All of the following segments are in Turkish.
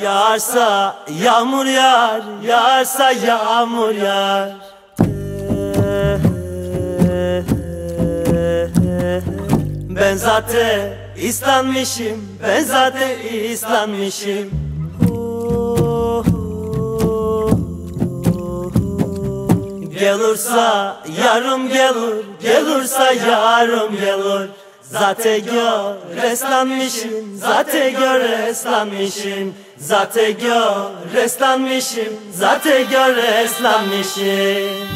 Yağarsa yağmur yağar, yağarsa yağmur yağar. Ben zaten islanmışım, ben zaten islanmışım. Gelursa yarım gelir, gelursa yarım gelir. Zaten gör reslanmışım, zaten gör reslanmışım. Zaten gör reslanmışım, zaten gör reslanmışım.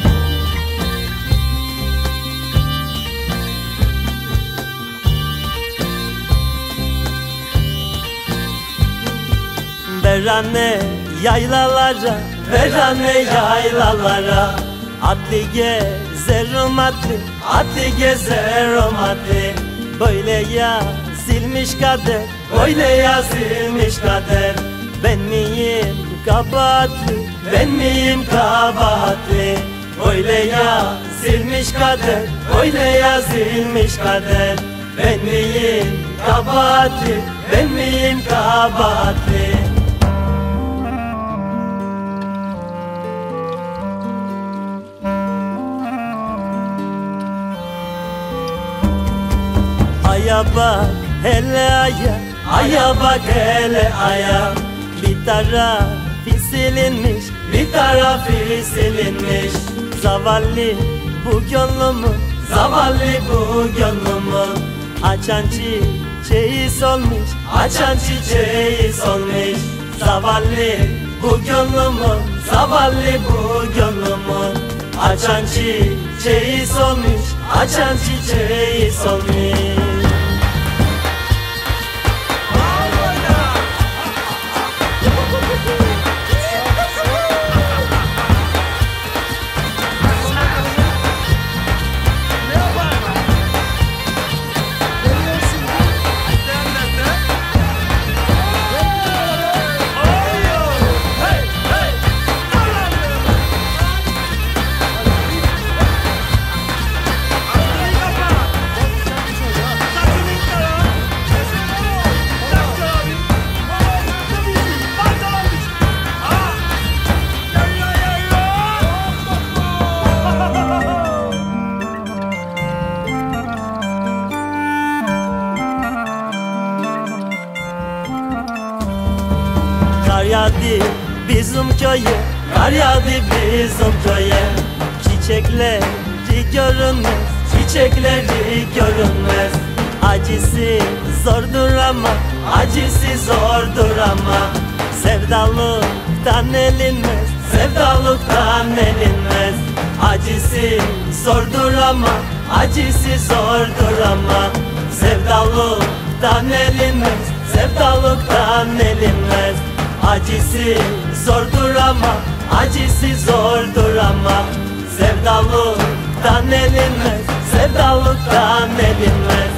Verane yaylalara, verane yaylalara Atlı gezerim atlı, atlı gezerim atlı Böyle yazılmış kader, böyle yazılmış kader. Ben miyim kabahatli, ben miyim kabahatli? Böyle yazılmış kader, böyle yazılmış kader. Ben miyim kabahatli, ben miyim kabahatli Aya bak hele aya. Aya bak hele aya. Bir tarafı silinmiş Bir tarafı silinmiş. Zavallı bu gönlümü Zavallı bu gönlümü. Açan çiçeği solmuş Açan çiçeği solmuş. Zavallı bu gönlümü Zavallı bu gönlümü. Açan çiçeği solmuş Açan çiçeği solmuş yağdı bizim köye Kar yağdı bizim köye Çiçekleri görünmez Çiçekleri görünmez. Acısı zordur ama Acısı zordur ama Sevdalıktan elinmez Sevdalıktan elinmez. Acısı zordur ama Acısı zordur ama Sevdalıktan elinmez Sevdalıktan elinmez Acısı zordur ama Acısı zordur ama. Sevdalıktan elinmez Sevdalıktan elinmez